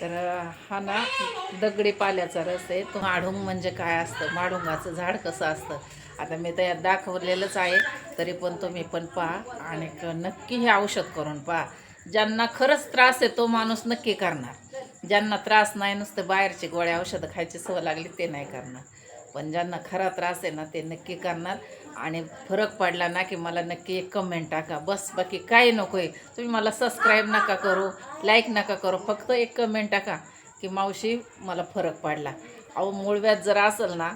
तर हा ना दगडी पाल्याचा रस आहे. तो माढुंग म्हणजे काय असतं? माढुंगाचं झाड कसं असतं? आता मी त्यात दाखवलेलंच आहे. तरी पण तुम्ही पण पहा आणि क- नक्की हे औषध करून पहा. ज्यांना खरंच त्रास आहे तो माणूस नक्की करणार. ज्यांना त्रास नाही नुसतं बाहेरची गोळ्या औषधं खायची सवय लागली ते नाही करणार. पण ज्यांना खरा त्रास आहे ना ते नक्की करणार. आणि फरक पडला ना की मला नक्की एक कमेंट टाका. बस बाकी काही नको आहे तुम्ही मला सबस्क्राईब नका करू लाईक नका करू फक्त एक कमेंट टाका की मावशी मला फरक पडला. अहो मूळव्याध जर असेल ना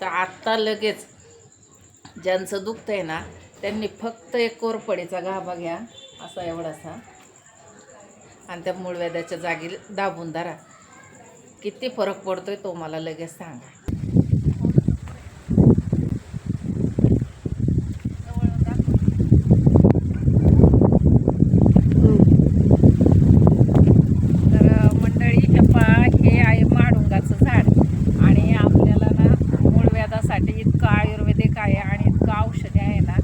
तर आत्ता लगेच ज्यांचं दुखतं आहे ना त्यांनी फक्त एक कोरपडीचा गाभा घ्या असा एवढासा. आणि त्या मूळव्याधाच्या जागी दाबून धरा. किती फरक पडतो आहे तो मला लगेच सांगा तर मंडळी हे पा हे आहे माडुंगाचं झाड आणि आपल्याला ना मूळव्याधासाठी इतकं आयुर्वेदिक आहे आणि इतकं औषधी आहे ना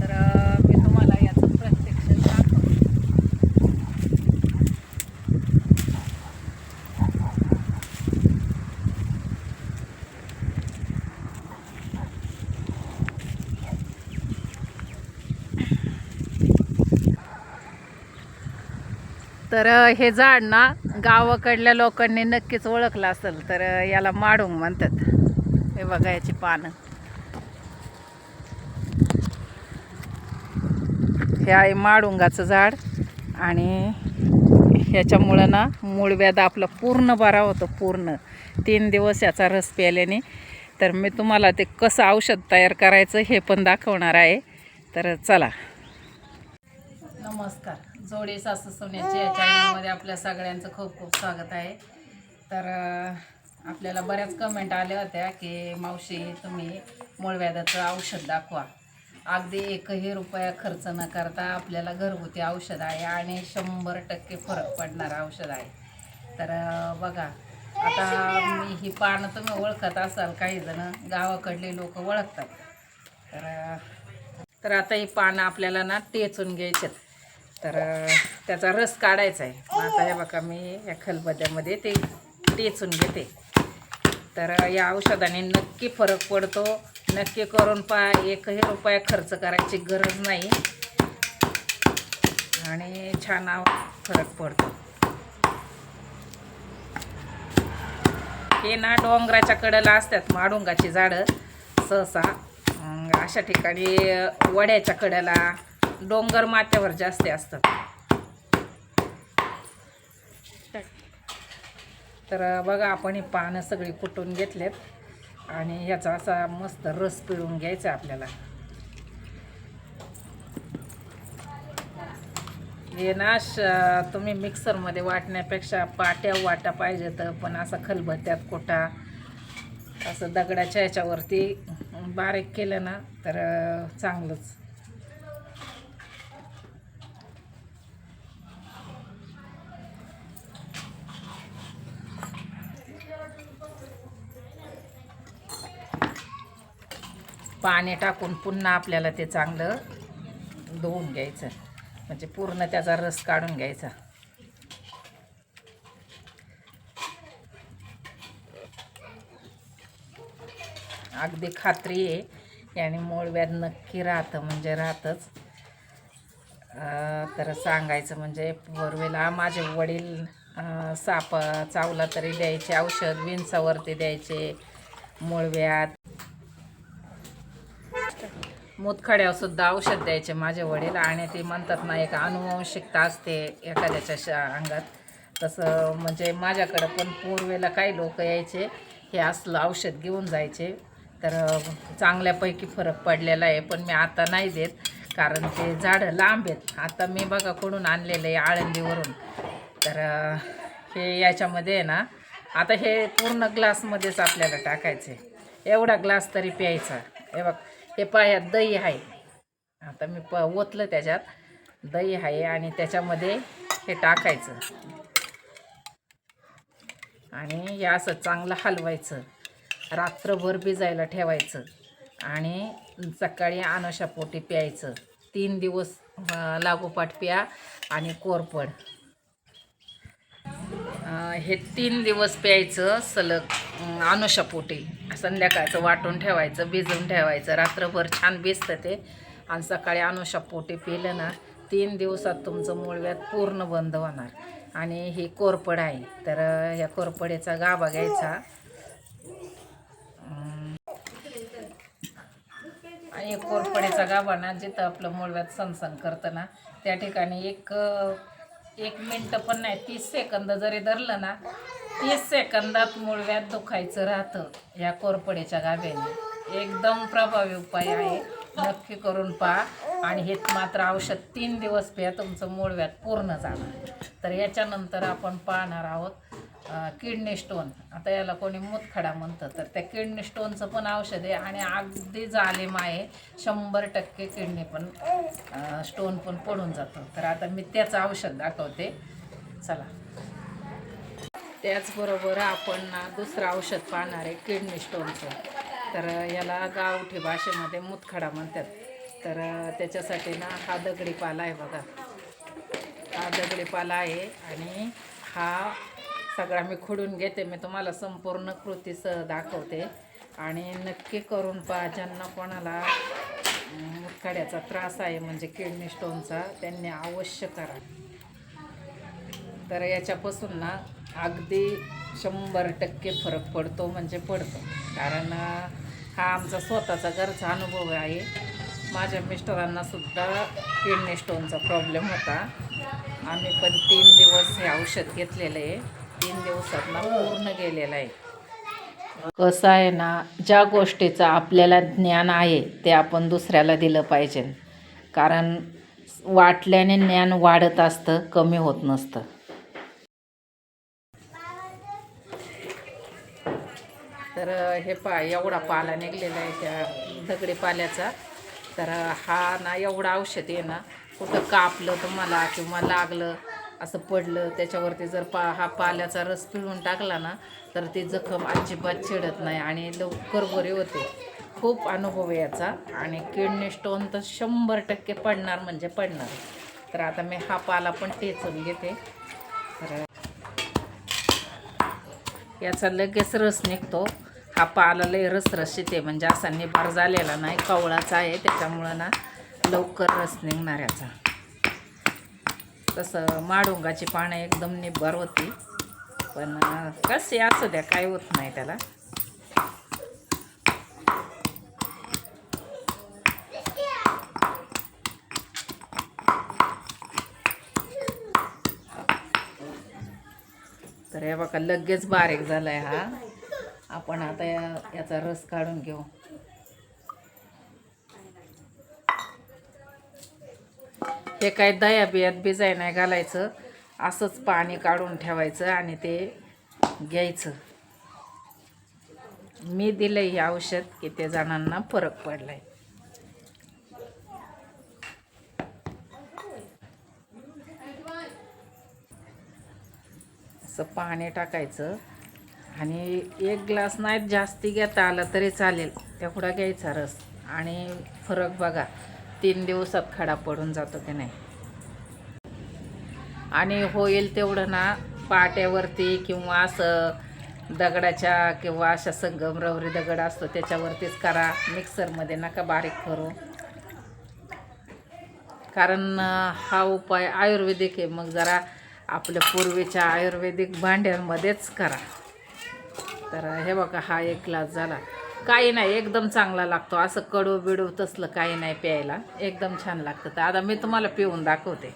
तर अं, मी तुम्हाला याचं प्रत्यक्ष दाखवते तर हे झाड ना गावाकडल्या लोकांनी नक्कीच ओळखलं असेल तर याला माडुंग म्हणतात. हे बघा याची पानं. हे आहे माडुंगाचं झाड आणि ह्याच्यामुळं ना मूळव्याध आपला पूर्ण बरा होतो पूर्ण. तीन दिवस याचा रस प्यायल्याने तर मी तुम्हाला ते कसं औषध तयार करायचं हे पण दाखवणार आहे. तर चला. नमस्कार. जोडे सासू सोन्याचे या चॅनलमध्ये आपल्या सगळ्यांचं खूप खूप स्वागत आहे. तर आपल्याला बऱ्याच कमेंट आल्या होत्या की मावशी तुम्ही मूळव्याधाचं औषध दाखवा. अगदी एकही रुपया खर्च न करता आपल्याला घरगुती औषध आहे आणि शंभर टक्के फरक पडणारं औषध आहे. तर बघा आता मी ही पानं तुम्ही ओळखत असाल काही जण गावाकडले लोक ओळखतात. तर तर आता ही पानं आपल्याला ना टेचून आहेत तर त्याचा रस काढायचा आहे आता हे बघा मी या खलबद्यामध्ये ते टेचून घेते. तर या औषधाने नक्की फरक पडतो. नक्की करून पा एकही रुपया खर्च करायची गरज नाही. आणि छान फरक पडतो. हे ना डोंगराच्या कडेला असतात माडुंगाची झाडं सहसा. अशा ठिकाणी वड्याच्या कड्याला डोंगर माथ्यावर जास्त असतात. तर बघा आपण ही पानं सगळी कुटून घेतलेत आणि ह्याचा असा मस्त रस पिळून घ्यायचा आपल्याला. हे ना श तुम्ही मिक्सरमध्ये वाटण्यापेक्षा पाट्या वाटा पाहिजे तर पण असं खलबत्त्यात कोटा असं दगडाच्या ह्याच्यावरती बारीक केलं ना तर चांगलंच. पाणी टाकून पुन्हा आपल्याला ते चांगलं धुवून घ्यायचं. म्हणजे पूर्ण त्याचा रस काढून घ्यायचा. अगदी खात्री आहे. याने मूळव्याध नक्की राहतं म्हणजे राहतंच. तर सांगायचं म्हणजे पूर्वेला माझे वडील साप चावला तरी द्यायचे औषध विंचावरती द्यायचे मूळव्याध मुतखड्यावर सुद्धा औषध द्यायचे माझे वडील आणि ते म्हणतात ना एक अनुवंशिकता असते एखाद्याच्या अंगात. तसं म्हणजे माझ्याकडं पण पूर्वेला काही लोक यायचे हे असलं औषध घेऊन जायचे. तर चांगल्यापैकी फरक पडलेला आहे पण मी आता नाही देत कारण ते झाडं लांब आहेत. आता मी बघा कुठून आणलेलं आहे आळंदीवरून. तर हे याच्यामध्ये आहे ना आता हे पूर्ण ग्लासमध्येच आपल्याला टाकायचे. एवढा ग्लास तरी प्यायचा. हे बघ हे पायात दही आहे. आता मी प ओतलं त्याच्यात. दही आहे आणि त्याच्यामध्ये हे टाकायचं. आणि हे असं चांगलं हलवायचं. रात्रभर भिजायला ठेवायचं. आणि सकाळी अनशापोटी प्यायचं. तीन दिवस लागोपाठ प्या आणि कोरपड. हे तीन दिवस प्यायचं सलग अनुषापोटी संध्याकाळचं वाटून ठेवायचं भिजवून ठेवायचं. रात्रभर छान भिजतं ते. आणि सकाळी अनुषापोटी पिलं ना तीन दिवसात तुमचं मूळव्यात पूर्ण बंद होणार. आणि ही कोरपड आहे. तर ह्या कोरपडेचा गाभा घ्यायचा. आणि कोरपडेचा गाभा ना जिथं आपलं मूळव्यात सनसन करतं ना त्या ठिकाणी एक एक मिनटं पण नाही तीस सेकंद जरी धरलं ना तीस सेकंदात मुळव्यात दुखायचं राहतं या कोरपडेच्या गाभ्याने एकदम प्रभावी उपाय आहे. नक्की करून पहा. आणि हे मात्र औषध तीन दिवस प्या तुमचं मूळव्यात पूर्ण जाणार तर याच्यानंतर आपण पाहणार आहोत किडनी स्टोन आता याला कोणी मूतखडा म्हणतं तर त्या किडनी स्टोनचं पण औषध आहे आणि अगदी जालिम आहे. शंभर टक्के किडनी पण स्टोन पण पडून जातो. तर आता मी त्याचं औषध दाखवते. चला. त्याचबरोबर आपण ना दुसरं औषध पाहणार आहे किडनी स्टोनचं तर याला गावठी भाषेमध्ये मुतखडा म्हणतात. तर त्याच्यासाठी ना हा दगडी पाला आहे बघा. हा दगडी पाला आहे आणि हा सगळा मी खुडून घेते. मी तुम्हाला संपूर्ण कृतीसह दाखवते. आणि नक्की करून पहा ज्यांना कोणाला मुतखड्याचा त्रास आहे म्हणजे किडनी स्टोनचा त्यांनी अवश्य करा. तर याच्यापासून ना अगदी शंभर टक्के फरक पडतो म्हणजे पडतो. कारण हा आमचा स्वतःचा घरचा अनुभव आहे. माझ्या मिस्टरांना सुद्धा किडनी स्टोनचा प्रॉब्लेम होता. आम्ही पण तीन दिवस हे औषध घेतलेलं आहे. तीन दिवसात ना पूर्ण गेलेला आहे. कसं आहे ना ज्या गोष्टीचं आपल्याला ज्ञान आहे ते आपण दुसऱ्याला दिलं पाहिजे. कारण वाटल्याने ज्ञान वाढत असतं कमी होत नसतं. तर हे पा एवढा पाला निघलेला आहे त्या दगडी पाल्याचा. तर हा ना एवढा औषध आहे ना कुठं कापलं तुम्हाला किंवा लागलं असं पडलं त्याच्यावरती जर पा हा पाल्याचा रस पिळून टाकला ना तर ती जखम अजिबात चिडत नाही आणि लवकर बरे होते. खूप अनुभव आहे याचा आणि किडनी स्टोन तर शंभर टक्के पडणार म्हणजे पडणार. तर आता मी हा पाला पण टेचून घेते. तर याचा लगेच रस निघतो. हा पाला लय रसरस येते म्हणजे असा निभार झालेला नाही कवळाचा आहे त्याच्यामुळं ना लवकर रस निघणार याचा. तसं माडुंगाची पानं एकदम निब्बार होती. पण कसे असू द्या काय होत नाही त्याला. तर हे बघा लगेच बारीक झालाय हा. आपण आता याचा रस काढून घेऊ. हे काय दया बियात बिजाय नाही घालायचं. असंच पाणी काढून ठेवायचं आणि ते घ्यायचं. मी दिलं हे औषध की त्या जणांना फरक पडलाय. असं पाणी टाकायचं आणि एक ग्लास नाही जास्ती घेता आला तरी चालेल. तेवढा घ्यायचा रस आणि फरक बघा. तीन दिवसात खडा पडून जातो की नाही? आणि होईल तेवढं ना पाट्यावरती किंवा असं दगडाच्या किंवा अशा संगमरवरी दगड असतो त्याच्यावरतीच करा. मिक्सरमध्ये नका बारीक करू. कारण हा उपाय आयुर्वेदिक आहे. मग जरा आपल्या पूर्वीच्या आयुर्वेदिक भांड्यांमध्येच करा. तर हे बघा हा एक ग्लास झाला. काही नाही एकदम चांगला लागतो. असं कडू बिडू तसलं काही नाही प्यायला. एकदम छान लागतं तर. आता मी तुम्हाला पिऊन दाखवते.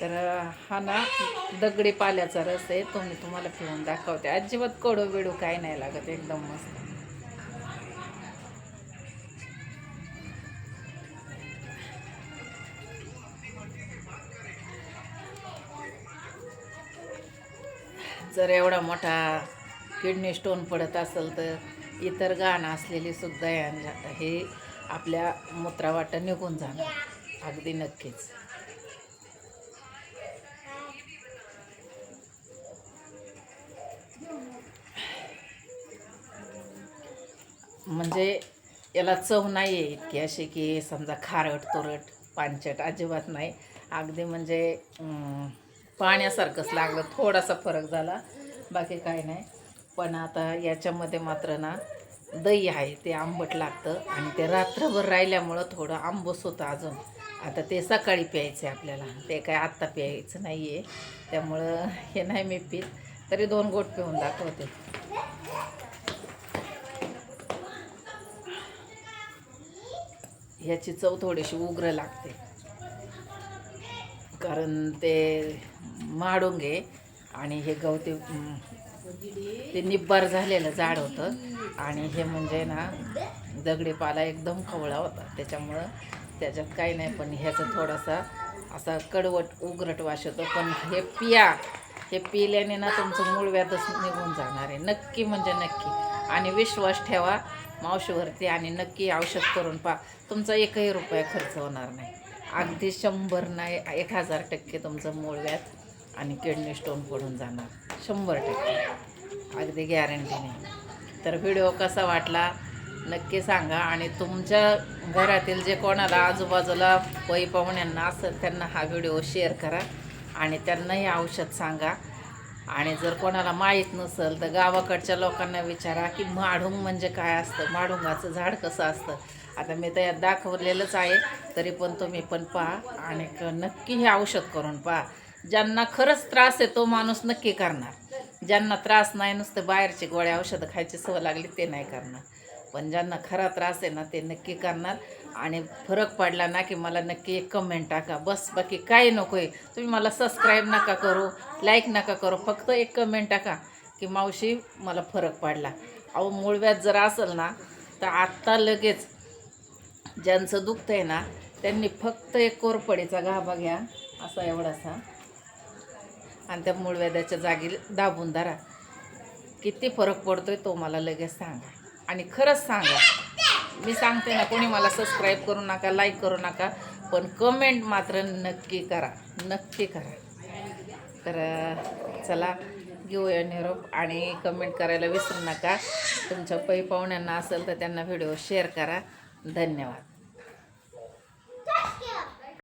तर हा ना दगडी पाल्याचा रस आहे. तो मी तुम्हाला पिऊन दाखवते. अजिबात कडू बिडू काही नाही लागत. एकदम मस्त. जर एवढा मोठा किडनी स्टोन पडत असेल तर इतर गाणं असलेली सुद्धा हे आपल्या मूत्रावाटं निघून जाणार. अगदी नक्कीच. म्हणजे याला चव नाही आहे इतकी अशी की समजा खारट तुरट पानचट अजिबात नाही. अगदी म्हणजे पाण्यासारखंच लागलं. थोडासा फरक झाला. बाकी काय नाही. पण आता याच्यामध्ये मात्र ना दही आहे ते आंबट लागतं आणि ते रात्रभर राहिल्यामुळं थोडं आंबस होतं अजून. आता ते सकाळी प्यायचं आहे आपल्याला. ते काय आत्ता प्यायचं नाही आहे त्यामुळं हे नाही मी पीत. तरी दोन गोट पिऊन दाखवते. ह्याची चव थोडीशी उग्र लागते. कारण ते माडुंगे आणि हे गवते ते निब्बार झालेलं झाड होतं. आणि हे म्हणजे ना दगडीपाला एकदम खवळा होता. त्याच्यामुळं त्याच्यात काही नाही पण ह्याचा थोडासा असा कडवट उगरट वास येतो. पण हे पिया हे पिल्याने ना तुमचं मूळ व्याधच निघून जाणार आहे. नक्की म्हणजे नक्की. आणि विश्वास ठेवा मावशीवरती आणि नक्की औषध करून पा तुमचा एकही रुपया खर्च होणार नाही. अगदी शंभर नाही एक हजार टक्के तुमचं मूळ व्याध आणि किडनी स्टोन पडून जाणार. शंभर टक्के. अगदी गॅरंटीने तर व्हिडिओ कसा वाटला नक्की सांगा. आणि तुमच्या घरातील जे कोणाला आजूबाजूला पै पाहुण्यांना असेल त्यांना हा व्हिडिओ शेअर करा. आणि त्यांनाही औषध सांगा. आणि जर कोणाला माहीत नसेल तर गावाकडच्या लोकांना विचारा की माढुंग म्हणजे काय असतं? माढुंगाचं झाड कसं असतं? आता मी त्यात दाखवलेलंच आहे तरी पण तुम्ही पण पहा आणि क- नक्की हे औषध करून पहा. ज्यांना खरंच त्रास आहे तो माणूस नक्की करणार. ज्यांना त्रास नाही नुसतं बाहेरचे गोळ्या औषधं खायची सवय लागली ते नाही करणार. पण ज्यांना खरा त्रास आहे ना ते नक्की करणार. आणि फरक पडला ना की मला नक्की एक कमेंट टाका. बस बाकी काही नको आहे तुम्ही मला सबस्क्राईब नका करू लाईक नका करू फक्त एक कमेंट टाका की मावशी मला फरक पडला. अहो मूळव्याध जर असेल ना तर आत्ता लगेच ज्यांचं दुखतं आहे ना त्यांनी फक्त एक कोरपडीचा गाभा घ्या असा एवढासा. आणि त्या मूळव्याधाच्या जागी दाबून धरा. किती फरक पडतो आहे तो मला लगेच सांगा. आणि खरंच सांगा. मी सांगते ना कोणी मला सबस्क्राईब करू नका लाईक करू नका पण कमेंट मात्र नक्की करा. नक्की करा. तर चला घेऊया निरोप आणि कमेंट करायला विसरू नका. तुमच्या पै पाहुण्यांना असेल तर त्यांना व्हिडिओ शेअर करा. धन्यवाद.